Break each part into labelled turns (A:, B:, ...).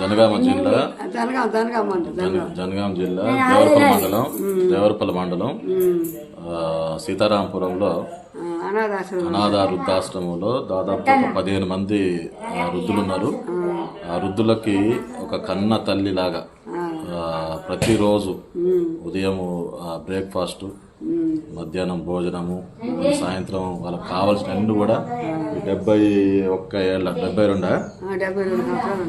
A: జనగామ జిల్లా
B: జనగాం జనగాం అంట
A: జన- జనగాం జిల్లా దేవరపల్లి మండలం దేవరపల్లి మండలం సీతారాంపురంలో అనాథ వృద్ధాశ్రమంలో దాదాపు ఒక పదిహేను మంది వృద్ధులు ఉన్నారు ఆ. వృద్ధులకి ఒక కన్న తల్లి లాగా ప్రతిరోజు ఉదయం బ్రేక్ఫాస్ట్ మధ్యాహ్నం భోజనము సాయంత్రం వాళ్ళకి కావాల్సిన అన్ని కూడా డెబ్బై ఒక్క ఏళ్ళ డెబ్బై రెండా?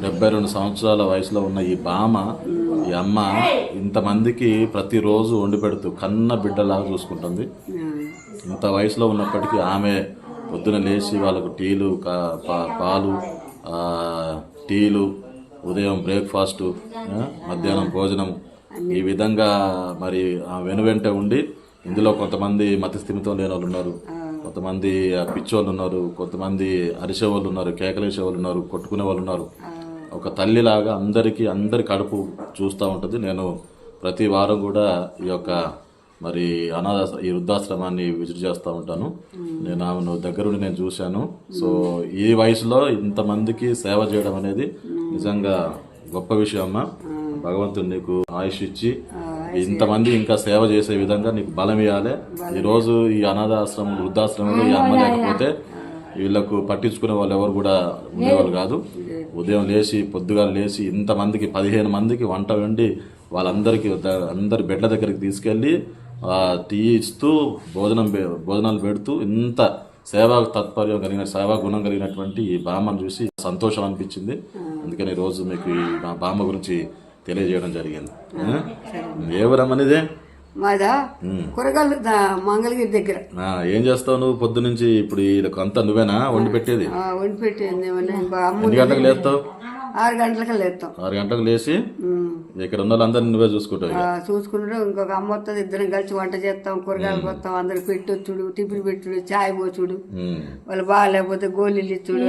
B: డెబ్బై రెండు సంవత్సరాలు.
A: వయసులో ఉన్న ఈ బామ ఈ అమ్మ ఇంతమందికి ప్రతిరోజు వండి పెడుతూ కన్న బిడ్డలాగా చూసుకుంటుంది. ఇంత వయసులో ఉన్నప్పటికీ ఆమె పొద్దున లేచి వాళ్ళకు టీలు పాలు టీలు ఉదయం బ్రేక్ఫాస్టు మధ్యాహ్నం భోజనం ఈ విధంగా మరి ఆ వెనువెంట ఉండి ఇందులో కొంతమంది మతిస్థిమితం లేని వాళ్ళు ఉన్నారు. కొంతమంది పిచ్చోళ్ళు ఉన్నారు. కొంతమంది అరిసే వాళ్ళు ఉన్నారు కేకలేసే వాళ్ళు ఉన్నారు కొట్టుకునే వాళ్ళు ఉన్నారు. ఒక తల్లిలాగా అందరికీ అందరి కడుపు చూస్తూ ఉంటుంది. నేను ప్రతి వారం కూడా ఈ యొక్క మరి అనాథ ఈ వృద్ధాశ్రమాన్ని విజిట్ చేస్తూ ఉంటాను. నేను ఆమెను దగ్గరుండి నేను చూశాను. సో ఈ వయసులో ఇంతమందికి సేవ చేయడం అనేది నిజంగా గొప్ప విషయం అమ్మా. భగవంతుడు నీకు ఆయుష్ ఇచ్చి ఇంతమంది ఇంకా సేవ చేసే విధంగా నీకు బలం ఇవ్వాలి ఈ రోజు ఈ అనాథాశ్రమం వృద్ధాశ్రమంలో ఈ అమ్మ లేకపోతే వీళ్ళకు పట్టించుకునే వాళ్ళు ఎవరు కూడా ఉండేవాళ్ళు కాదు. ఉదయం లేచి పొద్దుగా లేచి ఇంతమందికి పదిహేను మందికి వంట వండి వాళ్ళందరికీ అందరి బెడ్ల దగ్గరికి తీసుకెళ్ళి టీ ఇస్తూ భోజనం భోజనాలు పెడుతూ ఇంత సేవా తత్పర్యం కలిగిన సేవా గుణం కలిగినటువంటి ఈ బామ్మను చూసి సంతోషం అనిపించింది. అందుకని ఈ రోజు మీకు ఈ మా బామ్మ గురించి తెలియజేయడం జరిగింది? ఏ ఊరమ్మనిదే
B: మాదా కూరగాయలు మంగళగిరి దగ్గర.
A: ఏం చేస్తావు నువ్వు పొద్దు నుంచి ఇప్పుడు వీళ్ళకి అంతా నువ్వేనా? వండి పెట్టేది?
B: వండి పెట్టింది
A: ఎన్ని గంటలకు లేస్తావు?
B: ఆరు గంటలకి లేస్తాం.
A: ఆరు గంటలకు లేచి. ఇక్కడ ఉన్న వాళ్ళందరినీ నువ్వే చూసుకుంటావు
B: చూసుకుంటాం ఇంకొక అమ్మ వస్తుంది ఇద్దరం కలిసి వంట చేస్తాం కూరగాయలు కొత్తాం అందరు పెట్టొచ్చుడు టిఫిన్ పెట్టుడు చాయ్ పోచుడు. వాళ్ళు బాగాలేకపోతే గోళీలు ఇచ్చుడు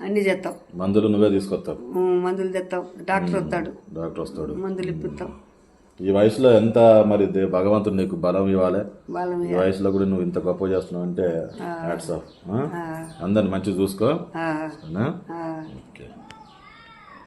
B: అన్ని చేస్తాం
A: మందులు నువ్వే తీసుకొస్తావు
B: మందులు తెస్తాం డాక్టర్ వస్తాడు.
A: డాక్టర్ వస్తాడు.
B: మందులు ఇప్పిస్తాం
A: ఈ వయసులో ఎంత మరి భగవంతుడు నీకు బలం ఇవ్వాలి? ఈ వయసులో కూడా నువ్వు ఇంత గొప్ప చేస్తున్నావు అంటే హ్యాట్స్ ఆఫ్. అందరిని మంచిగా చూసుకో.
B: ఆ,
A: అవునా?
B: ఆ.
A: ఓకే.